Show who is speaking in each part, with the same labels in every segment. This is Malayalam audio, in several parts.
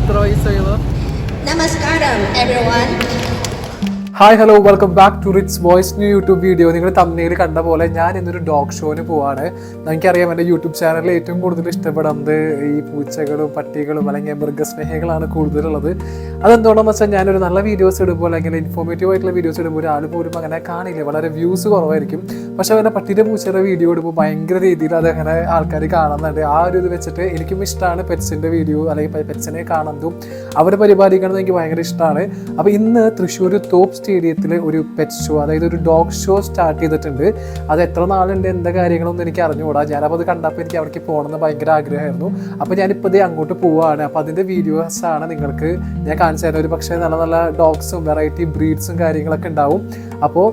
Speaker 1: എത്ര വയസ്സായത്
Speaker 2: Namaskaram, everyone.
Speaker 1: Hi hello welcome back to Ritz voice new YouTube video നിങ്ങൾ തമ്മിൽ കണ്ട പോലെ ഞാൻ ഇന്നൊരു ഡോഗ് ഷോന് പോവാണ്. എനിക്കറിയാം എന്റെ യൂട്യൂബ് ചാനലിൽ ഏറ്റവും കൂടുതൽ ഇഷ്ടപ്പെടുന്നത് ഈ പൂച്ചകളും പട്ടികളും അല്ലെങ്കിൽ മൃഗസ്നേഹികളാണ് കൂടുതലുള്ളത്. അതെന്തുകൊണ്ടെന്ന് വെച്ചാൽ ഞാനൊരു നല്ല വീഡിയോസ് ഇടുമ്പോൾ അല്ലെങ്കിൽ ഇൻഫോർമേറ്റീവ് ആയിട്ടുള്ള വീഡിയോസ് ഇടുമ്പോൾ ഒരാൾ പോലും അങ്ങനെ കാണില്ല. വളരെ വ്യൂസ് കുറവായിരിക്കും. പക്ഷെ അവരുടെ പട്ടിയുടെ പൂച്ചയുടെ വീഡിയോ ഇടുമ്പോൾ ഭയങ്കര രീതിയിൽ അതങ്ങനെ ആൾക്കാർ കാണുന്നുണ്ട്. ആ ഒരു ഇത് വെച്ചിട്ട് എനിക്കും ഇഷ്ടമാണ് പെറ്റ്സിന്റെ വീഡിയോ അല്ലെങ്കിൽ പെറ്റ്സിനെ കാണുന്നതും. അവരെ പരിപാലിക്കുന്നത് എനിക്ക് ഭയങ്കര ഇഷ്ടമാണ് അപ്പോൾ ഇന്ന് തൃശ്ശൂർ തോപ്പ് സ്റ്റേഡിയത്തിൽ ഒരു പെറ്റ് ഷോ അതായത് ഒരു ഡോഗ് ഷോ സ്റ്റാർട്ട് ചെയ്തിട്ടുണ്ട്. അത് എത്ര നാളുണ്ട് എന്താ കാര്യങ്ങളൊന്നും എനിക്ക് അറിഞ്ഞുകൂടാ. ഞാനപ്പോൾ അത് കണ്ടപ്പോൾ എനിക്ക് അവിടേക്ക് പോകണമെന്ന് ഭയങ്കര ആഗ്രഹമായിരുന്നു. അപ്പോൾ ഞാനിപ്പോൾ ഇതേ അങ്ങോട്ട് പോവുകയാണ് അപ്പോൾ അതിന്റെ വീഡിയോസ് ആണ് നിങ്ങൾക്ക് ഞാൻ കാണിച്ചു തരുന്നത് ഒരു പക്ഷേ നല്ല നല്ല ഡോഗ്സും വെറൈറ്റി ബ്രീഡ്സും കാര്യങ്ങളൊക്കെ ഉണ്ടാവും. അപ്പോൾ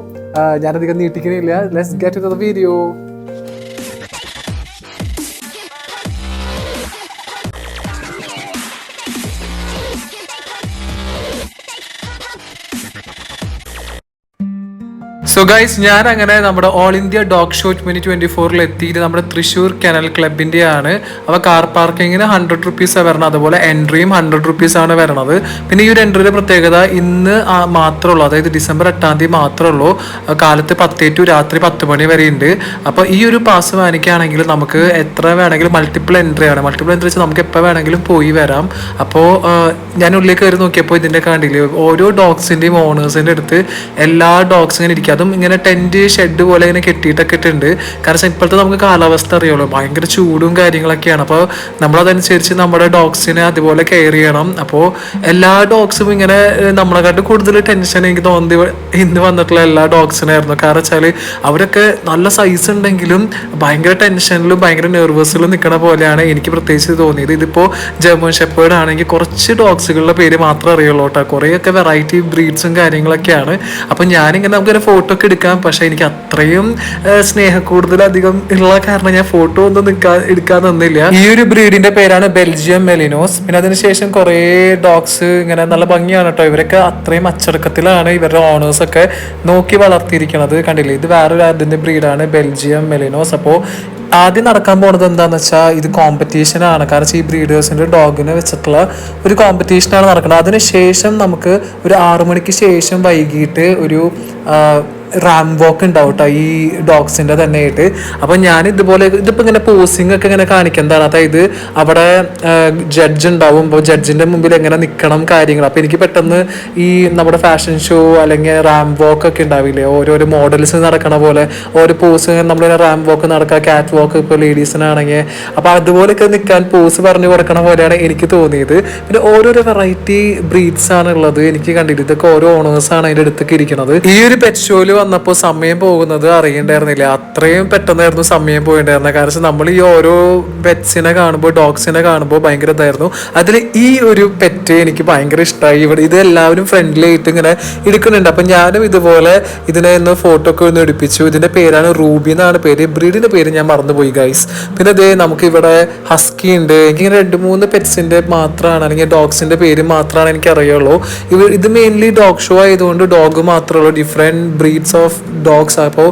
Speaker 1: ഞാനധികം നീട്ടിക്കുന്നില്ല let's get video so guys ഞാൻ അങ്ങനെ നമ്മുടെ all India dog show twenty twenty ഫോറിൽ എത്തിയിട്ട് നമ്മുടെ തൃശ്ശൂർ കനൽ ക്ലബിന്റെ ആണ് അപ്പോൾ കാർ പാർക്കിങ്ങിന് ഹൺഡ്രഡ് റുപ്പീസാണ് വരണം അതുപോലെ എൻട്രിയും ഹൺഡ്രഡ് റുപ്പീസ് ആണ് വരണത്. പിന്നെ ഈ ഒരു എൻട്രിയുടെ പ്രത്യേകത ഇന്ന് മാത്രമേ ഉള്ളൂ അതായത് ഡിസംബർ എട്ടാം തീയതി മാത്രമേ ഉള്ളൂ കാലത്ത് പത്തേ ടു രാത്രി പത്ത് മണി വരെ ഉണ്ട് അപ്പോൾ ഈ ഒരു പാസ് വാങ്ങിക്കുകയാണെങ്കിൽ നമുക്ക് എത്ര വേണമെങ്കിലും മൾട്ടിപ്പിൾ എൻട്രി ആണ്. മൾട്ടിപ്പിൾ എൻട്രി വെച്ചാൽ നമുക്ക് എപ്പോൾ വേണമെങ്കിലും പോയി വരാം. അപ്പോൾ ഞാൻ ഉള്ളിലേക്ക് കയറി നോക്കിയപ്പോൾ ഇതിന്റെ കണ്ടില്ലേ? ഓരോ ഡോഗ്സിന്റെയും ഓണേഴ്സിന്റെ അടുത്ത് എല്ലാ ഡോഗ്സ് ഇങ്ങനെ ഇരിക്കും. അതും ഇങ്ങനെ ടെന്റ് ഷെഡ് പോലെ ഇങ്ങനെ കെട്ടിയിട്ടൊക്കെ ഇട്ടുണ്ട് കാരണം ഇപ്പോഴത്തെ നമുക്ക് കാലാവസ്ഥ അറിയുള്ളൂ ഭയങ്കര ചൂടും കാര്യങ്ങളൊക്കെയാണ്. അപ്പോൾ നമ്മളതനുസരിച്ച് നമ്മുടെ ഡോഗ്സിനെ അതുപോലെ കെയർ ചെയ്യണം. അപ്പോൾ എല്ലാ ഡോഗ്സും ഇങ്ങനെ നമ്മളെക്കാട്ടും കൂടുതൽ ടെൻഷൻ എനിക്ക് തോന്നി ഇന്ന് വന്നിട്ടുള്ള എല്ലാ ഡോഗ്സിനായിരുന്നു. കാരണം വെച്ചാൽ അവരൊക്കെ നല്ല സൈസ് ഉണ്ടെങ്കിലും ഭയങ്കര ടെൻഷനിലും ഭയങ്കര നെർവസിലും നിൽക്കണ പോലെയാണ് എനിക്ക് പ്രത്യേകിച്ച് തോന്നിയത്. ഇതിപ്പോൾ ജർമ്മൻ ഷെപ്പേർഡ് ആണെങ്കിൽ കുറച്ച് ഡോഗ്സുകളുടെ പേര് മാത്രമേ അറിയുള്ളൂ കേട്ടോ. കുറേയൊക്കെ വെറൈറ്റി ബ്രീഡ്സും കാര്യങ്ങളൊക്കെയാണ്. അപ്പം ഞാനിങ്ങനെ നമുക്കൊരു ഫോട്ടോ ഒക്കെ എടുക്കാം. പക്ഷേ എനിക്ക് അത്രയും സ്നേഹം അധികം ഉള്ള കാരണം ഞാൻ ഫോട്ടോ ഒന്നും നിൽക്കാൻ എടുക്കാൻ തന്നില്ല ഈ ഒരു ബ്രീഡിന്റെ പേരാണ് ബെൽജിയം മെലിനോസ്. പിന്നെ അതിനുശേഷം കുറേ ഡോഗ്സ് ഇങ്ങനെ നല്ല ഭംഗിയാണ് കേട്ടോ ഇവരൊക്കെ അത്രയും അച്ചടക്കത്തിലാണ് ഇവരുടെ ഓണേഴ്സ് ഒക്കെ നോക്കി വളർത്തിയിരിക്കുന്നത് കണ്ടില്ലേ? ഇത് വേറൊരു അതിന്റെ ബ്രീഡാണ് ബെൽജിയം മെലിനോസ്. അപ്പോൾ ആദ്യം നടക്കാൻ പോണത് എന്താന്ന് വെച്ചാൽ ഇത് കോമ്പറ്റീഷൻ ആണ്. കാരണം ഈ ബ്രീഡേഴ്സിന്റെ ഡോഗിനെ വെച്ചിട്ടുള്ള ഒരു കോമ്പറ്റീഷൻ ആണ് നടക്കുന്നത് അതിനുശേഷം നമുക്ക് ഒരു ആറു മണിക്ക് ശേഷം വൈകിട്ട് ഒരു റാം വോക്ക് ഉണ്ടാവും കേട്ടോ ഈ ഡോഗ്സിന്റെ തന്നെ ആയിട്ട് അപ്പൊ ഞാൻ ഇതുപോലെ ഇതിപ്പോ ഇങ്ങനെ പോസിംഗ് ഒക്കെ ഇങ്ങനെ കാണിക്കുന്നതാണ് അതായത് അവിടെ ജഡ്ജ് ഉണ്ടാവും. അപ്പോൾ ജഡ്ജിന്റെ മുമ്പിൽ എങ്ങനെ നിൽക്കണം കാര്യങ്ങൾ. അപ്പൊ എനിക്ക് പെട്ടെന്ന് ഈ നമ്മുടെ ഫാഷൻ ഷോ അല്ലെങ്കിൽ റാം വോക്ക് ഒക്കെ ഉണ്ടാവില്ലേ? ഓരോരോ മോഡൽസ് നടക്കണ പോലെ ഓരോ പോസ് നമ്മളിങ്ങനെ റാം വോക്ക് നടക്കുക കാറ്റ് വോക്ക് ഇപ്പോൾ ലേഡീസിനാണെങ്കിൽ അപ്പൊ അതുപോലെയൊക്കെ നിൽക്കാൻ പോസ് പറഞ്ഞു കൊടുക്കണ പോലെയാണ് എനിക്ക് തോന്നിയത്. പിന്നെ ഓരോരോ വെറൈറ്റി ബ്രീഡ്സ് ആണ് ഉള്ളത് എനിക്ക് കണ്ടിട്ട് ഇതൊക്കെ ഓരോ ഓണേഴ്സ് ആണ് അതിന്റെ അടുത്തൊക്കെ ഇരിക്കുന്നത് ഈ ഒരു പെറ്റ് ഷോയിൽ വന്നപ്പോൾ സമയം പോകുന്നത് അറിയണ്ടായിരുന്നില്ല. അത്രയും പെട്ടെന്നായിരുന്നു സമയം പോയിണ്ടായിരുന്നത്. കാരണം നമ്മൾ ഈ ഓരോ പെറ്റ്സിനെ കാണുമ്പോൾ ഡോഗ്സിനെ കാണുമ്പോൾ ഭയങ്കര ഇതായിരുന്നു. അതിൽ ഈ ഒരു പെറ്റ് എനിക്ക് ഭയങ്കര ഇഷ്ടമായി ഇവിടെ ഇത് എല്ലാവരും ഫ്രണ്ട്ലി ആയിട്ട് ഇങ്ങനെ എടുക്കുന്നുണ്ട് അപ്പം ഞാനും ഇതുപോലെ ഇതിനെ ഒന്ന് ഫോട്ടോ ഒക്കെ ഒന്ന് എടുപ്പിച്ചു. ഇതിന്റെ പേരാണ് റൂബി എന്നാണ് പേര്. ബ്രീഡിന്റെ പേര് ഞാൻ മറന്നുപോയി ഗൈസ് പിന്നെ അതേ നമുക്ക് ഇവിടെ ഹസ്കി ഉണ്ട് എനിക്കിങ്ങനെ രണ്ട് മൂന്ന് പെറ്റ്സിന്റെ മാത്രമാണ് അല്ലെങ്കിൽ ഡോഗ്സിന്റെ പേര് മാത്രമാണ് എനിക്ക് അറിയുള്ളൂ ഇവ ഇത് മെയിൻലി ഡോഗ് ഷോ ആയതുകൊണ്ട് ഡോഗ് മാത്രമേ ഉള്ളൂ. ഡിഫറെന്റ് ബ്രീഡ്സ് ഓഫ് ഡോഗ്സ് അപ്പോൾ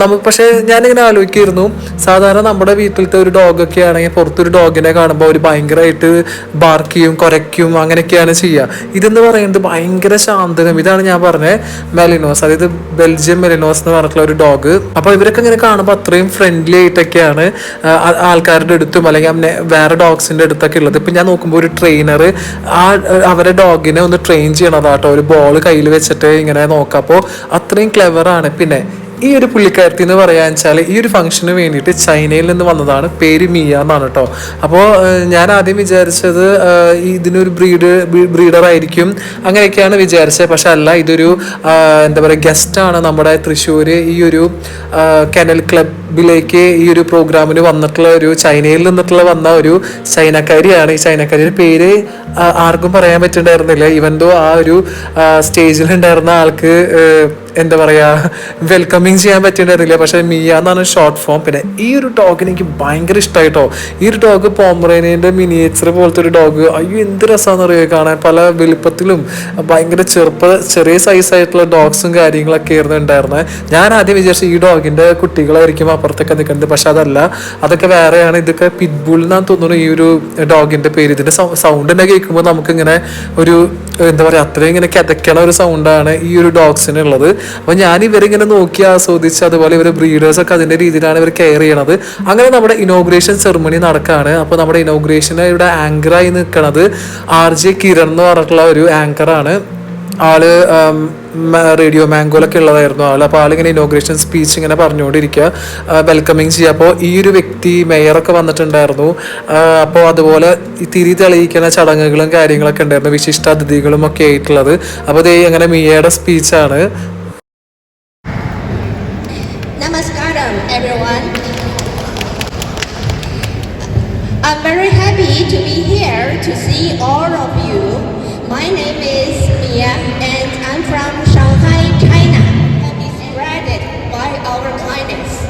Speaker 1: നമ്മൾ പക്ഷേ ഞാനിങ്ങനെ ആലോചിക്കായിരുന്നു സാധാരണ നമ്മുടെ വീട്ടിലത്തെ ഒരു ഡോഗൊക്കെ ആണെങ്കിൽ പുറത്തൊരു ഡോഗിനെ കാണുമ്പോൾ അവർ ഭയങ്കരമായിട്ട് ബാർക്കിയും കുരയ്ക്കും അങ്ങനെയൊക്കെയാണ് ചെയ്യുക. ഇതെന്ന് പറയുന്നത് ഭയങ്കര ശാന്തനും ഇതാണ് ഞാൻ പറഞ്ഞത് മെലിനോസ് അതായത് ബെൽജിയം മെലിനോസ് എന്ന് പറഞ്ഞിട്ടുള്ള ഒരു ഡോഗ് അപ്പോൾ ഇവരൊക്കെ ഇങ്ങനെ കാണുമ്പോൾ അത്രയും ഫ്രണ്ട്ലി ആയിട്ടൊക്കെയാണ് ആൾക്കാരുടെ അടുത്തും അല്ലെങ്കിൽ അമ്മ വേറെ ഡോഗ്സിന്റെ അടുത്തൊക്കെ ഉള്ളത്. ഇപ്പം ഞാൻ നോക്കുമ്പോൾ ഒരു ട്രെയിനർ ആ അവരെ ഡോഗിനെ ഒന്ന് ട്രെയിൻ ചെയ്യണതാട്ടോ ഒരു ബോൾ കയ്യിൽ വെച്ചിട്ട് ഇങ്ങനെ നോക്കാം. അപ്പോൾ അത്രയും ക്ലെവർ ആണ്. പിന്നെ ഈ ഒരു പുള്ളിക്കാരത്തി എന്ന് പറയാൻ വെച്ചാൽ ഈ ഒരു ഫംഗ്ഷന് വേണ്ടിയിട്ട് ചൈനയിൽ നിന്ന് വന്നതാണ്. പേര് മിയ എന്നാണ് കേട്ടോ അപ്പോൾ ഞാൻ ആദ്യം വിചാരിച്ചത് ഇതിനൊരു ബ്രീഡ് ബ്രീഡർ ആയിരിക്കും അങ്ങനെയൊക്കെയാണ് വിചാരിച്ചത്. പക്ഷെ അല്ല ഇതൊരു എന്താ പറയുക ഗസ്റ്റാണ് നമ്മുടെ തൃശ്ശൂർ ഈ ഒരു കനൽ ക്ലബിലേക്ക് ഈ ഒരു പ്രോഗ്രാമിന് വന്നിട്ടുള്ള ഒരു ചൈനയിൽ നിന്നിട്ടുള്ള വന്ന ഒരു ചൈനക്കാരിയാണ്. ഈ ചൈനക്കാരിയുടെ പേര് ആർക്കും പറയാൻ പറ്റുന്നുണ്ടായിരുന്നില്ല ഇവൻ ആ ഒരു സ്റ്റേജിൽ ഉണ്ടായിരുന്ന ആൾക്ക് എന്താ പറയുക വെൽക്കമിങ് ചെയ്യാൻ പറ്റിയിട്ടുണ്ടായിരുന്നില്ല പക്ഷേ മിയ എന്നാണ് ഷോർട്ട് ഫോം പിന്നെ ഈ ഒരു ഡോഗിന് എനിക്ക് ഭയങ്കര ഇഷ്ടമായിട്ടോ ഈ ഒരു ഡോഗ് പോമറേനിയന്റെ മിനിയേച്ചർ പോലത്തെ ഒരു ഡോഗ് അയ്യോ എന്ത് രസമാണെന്ന് അറിയുക കാണാൻ. പല വലുപ്പത്തിലും ഭയങ്കര ചെറുപ്പ ചെറിയ സൈസായിട്ടുള്ള ഡോഗ്സും കാര്യങ്ങളൊക്കെ ആയിരുന്നു ഉണ്ടായിരുന്നത് ഞാൻ ആദ്യം വിചാരിച്ചു ഈ ഡോഗിന്റെ കുട്ടികളായിരിക്കും അപ്പുറത്തൊക്കെ നിൽക്കുന്നത്. പക്ഷെ അതല്ല. അതൊക്കെ വേറെയാണ്. ഇതൊക്കെ പിറ്റ്ബുൾ എന്നാണ് തോന്നുന്നു ഈ ഒരു ഡോഗിന്റെ പേര്. ഇതിന്റെ സൗണ്ട് തന്നെ കേൾക്കുമ്പോൾ നമുക്കിങ്ങനെ ഒരു എന്താ പറയുക അത്രയും ഇങ്ങനെ കിതക്കണ ഒരു സൗണ്ടാണ് ഈ ഒരു ഡോഗ്സിന് ഉള്ളത് അപ്പോൾ ഞാൻ ഇവരിങ്ങനെ നോക്കി ആസ്വദിച്ച് അതുപോലെ ഇവർ ബ്രീഡേഴ്സ് ഒക്കെ അതിന്റെ രീതിയിലാണ് ഇവർ കെയർ ചെയ്യണത്. അങ്ങനെ നമ്മുടെ ഇനോഗ്രേഷൻ സെറമണി നടക്കുകയാണ് അപ്പോൾ നമ്മുടെ ഇനോഗ്രേഷന് ഇവിടെ ആങ്കറായി നിൽക്കണത് ആർ ജെ കിരൺ എന്ന് പറഞ്ഞിട്ടുള്ള ഒരു ആങ്കർ ആണ്. ആൾ റേഡിയോ മാംഗോലൊക്കെ ഉള്ളതായിരുന്നു ആൾ അപ്പോൾ ആളിങ്ങനെ ഇനോഗ്രേഷൻ സ്പീച്ച് ഇങ്ങനെ പറഞ്ഞുകൊണ്ടിരിക്കുക വെൽക്കമിങ് ചെയ്യുക അപ്പോൾ ഈ ഒരു വ്യക്തി മേയറൊക്കെ വന്നിട്ടുണ്ടായിരുന്നു. അപ്പോൾ അതുപോലെ ഈ തിരി തെളിയിക്കുന്ന ചടങ്ങുകളും കാര്യങ്ങളൊക്കെ ഉണ്ടായിരുന്നു വിശിഷ്ട അതിഥികളും ഒക്കെ ആയിട്ടുള്ളത്. അപ്പോൾ ഇത് അങ്ങനെ മിയയുടെ സ്പീച്ചാണ്
Speaker 2: to see all of you. My name is Mia and I'm from Shanghai, China. I'm inspired by our kindness.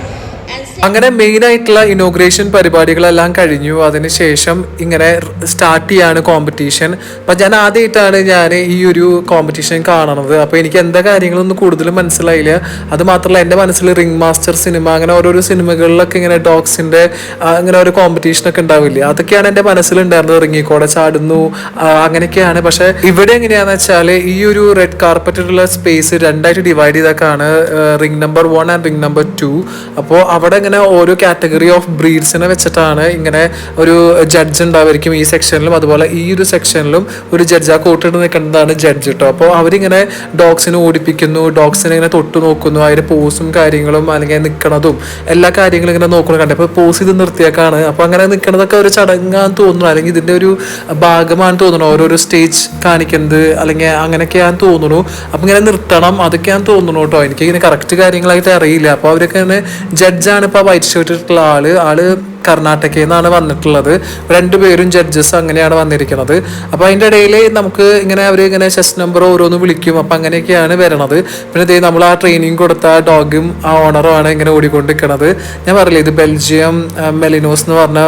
Speaker 1: അങ്ങനെ മെയിൻ ആയിട്ടുള്ള ഇനോഗ്രേഷൻ പരിപാടികളെല്ലാം കഴിഞ്ഞു. അതിനുശേഷം ഇങ്ങനെ സ്റ്റാർട്ട് ചെയ്യാണ് കോമ്പറ്റീഷൻ അപ്പം ഞാൻ ആദ്യമായിട്ടാണ് ഞാൻ ഈ ഒരു കോമ്പറ്റീഷൻ കാണുന്നത് അപ്പോൾ എനിക്ക് എന്താ കാര്യങ്ങളൊന്നും കൂടുതലും മനസ്സിലായില്ല. അത് മാത്രമല്ല എന്റെ മനസ്സിൽ റിംഗ് മാസ്റ്റർ സിനിമ അങ്ങനെ ഓരോരോ സിനിമകളിലൊക്കെ ഇങ്ങനെ ഡോഗ്സിന്റെ അങ്ങനെ ഒരു കോമ്പറ്റീഷനൊക്കെ ഉണ്ടാവില്ലേ? അതൊക്കെയാണ് എന്റെ മനസ്സിലുണ്ടായിരുന്നത്. റിങ്ങിക്കോടെ ചാടുന്നു അങ്ങനെയൊക്കെയാണ്. പക്ഷേ ഇവിടെ എങ്ങനെയാണെന്ന് വെച്ചാൽ ഈ ഒരു റെഡ് കാർപ്പറ്റുള്ള സ്പേസ് രണ്ടായിട്ട് divide ചെയ്തൊക്കെയാണ് ring number one and ring number two അപ്പോൾ അവിടെ ഇങ്ങനെ ഓരോ കാറ്റഗറി ഓഫ് ബ്രീഡ്സിനെ വെച്ചിട്ടാണ് ഇങ്ങനെ ഒരു ജഡ്ജ് ഉണ്ടാവുമായിരിക്കും ഈ സെക്ഷനിലും അതുപോലെ ഈ ഒരു സെക്ഷനിലും ഒരു ജഡ്ജ് ആ കോട്ടിട്ട് നിൽക്കുന്നതാണ് ജഡ്ജ് കേട്ടോ അപ്പോൾ അവരിങ്ങനെ ഡോഗ്സിനെ ഓടിപ്പിക്കുന്നു ഡോഗ്സിനെ ഇങ്ങനെ തൊട്ടു നോക്കുന്നു അതിന്റെ പോസും കാര്യങ്ങളും അല്ലെങ്കിൽ നിൽക്കണതും എല്ലാ കാര്യങ്ങളും ഇങ്ങനെ നോക്കണം കണ്ടു. അപ്പോൾ പോസ് ഇത് നിർത്തിയേക്കാണ്. അപ്പോൾ അങ്ങനെ നിൽക്കുന്നതൊക്കെ ഒരു ചടങ്ങാന്ന് തോന്നുന്നു. അല്ലെങ്കിൽ ഇതിന്റെ ഒരു ഭാഗമാണെന്ന് തോന്നുന്നു. ഓരോരോ സ്റ്റേജ് കാണിക്കുന്നത് അല്ലെങ്കിൽ അങ്ങനെയൊക്കെയാന്ന് തോന്നുന്നു. അപ്പം ഇങ്ങനെ നിർത്തണം. അതൊക്കെയാന്ന് തോന്നുന്നു കേട്ടോ എനിക്ക് ഇങ്ങനെ കറക്റ്റ് കാര്യങ്ങളായിട്ട് അറിയില്ല. അപ്പോൾ അവരൊക്കെ ഇങ്ങനെ ജഡ്ജാണ് ഇപ്പോൾ വൈറ്റ് ഷർട്ട് ഇട്ടിട്ടുള്ള ആൾ ആൾ കർണാടകയിൽ നിന്നാണ് വന്നിട്ടുള്ളത്. രണ്ടുപേരും ജഡ്ജസ് അങ്ങനെയാണ് വന്നിരിക്കുന്നത്. അപ്പോൾ അതിന്റെ ഇടയിൽ നമുക്ക് ഇങ്ങനെ അവർ ഇങ്ങനെ ചെസ് നമ്പർ ഓരോന്ന് വിളിക്കും. അപ്പം അങ്ങനെയൊക്കെയാണ് വരണത്. പിന്നെ നമ്മൾ ആ ട്രെയിനിങ് കൊടുത്ത ഡോഗും ആ ഓണറുമാണ് ഇങ്ങനെ ഓടിക്കൊണ്ടിരിക്കുന്നത് ഞാൻ പറയില്ല ഇത് ബെൽജിയം മെലിനോസ് എന്ന് പറഞ്ഞ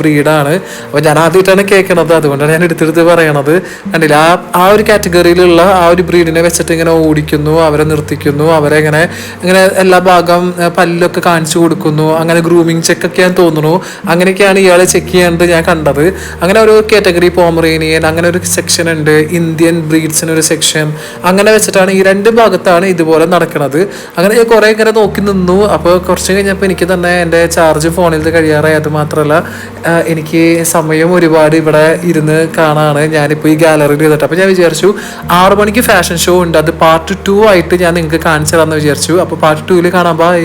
Speaker 1: ബ്രീഡാണ് അപ്പോൾ ഞാൻ ആദ്യമായിട്ടാണ് കേൾക്കണത്. അതുകൊണ്ടാണ് ഞാൻ എടുത്തെടുത്ത് പറയണത്. കണ്ടില്ല ആ ആ ഒരു കാറ്റഗറിയിലുള്ള ആ ഒരു ബ്രീഡിനെ വെച്ചിട്ട് ഇങ്ങനെ ഓടിക്കുന്നു അവരെ നിർത്തിക്കുന്നു അവരെ ഇങ്ങനെ ഇങ്ങനെ എല്ലാ ഭാഗം പല്ലൊക്കെ കാണിച്ചു കൊടുക്കുന്നു. അങ്ങനെ ഗ്രൂമിങ് ചെക്കൊക്കെ ഞാൻ തോന്നുന്നു. അങ്ങനെയൊക്കെയാണ് ഇയാൾ ചെക്ക് ചെയ്യേണ്ടത് ഞാൻ കണ്ടത്. അങ്ങനെ ഒരു കാറ്റഗറി പോമറേനിയൻ അങ്ങനെ ഒരു സെക്ഷൻ ഉണ്ട്. ഇന്ത്യൻ ബ്രീഡ്സിന് ഒരു സെക്ഷൻ അങ്ങനെ വെച്ചിട്ടാണ് ഈ രണ്ട് ഭാഗത്താണ് ഇതുപോലെ നടക്കുന്നത് അങ്ങനെ കുറേ ഇങ്ങനെ നോക്കി നിന്നു. അപ്പോൾ കുറച്ച് കഴിഞ്ഞപ്പോൾ എനിക്ക് തന്നെ എന്റെ ചാർജ് ഫോണിൽ കഴിയാറായി. അത് മാത്രമല്ല എനിക്ക് സമയം ഒരുപാട് ഇവിടെ ഇരുന്ന് കാണാണ് ഞാനിപ്പോൾ ഈ ഗാലറിയിൽ ചെയ്തിട്ട് അപ്പോൾ ഞാൻ വിചാരിച്ചു ആറ് മണിക്ക് ഫാഷൻ ഷോ ഉണ്ട്. അത് പാർട്ട് ടു ആയിട്ട് ഞാൻ നിങ്ങൾക്ക് കാണിച്ചു തരാമെന്ന് വിചാരിച്ചു. അപ്പോൾ പാർട്ട് ടുവിൽ കാണാൻ ബൈ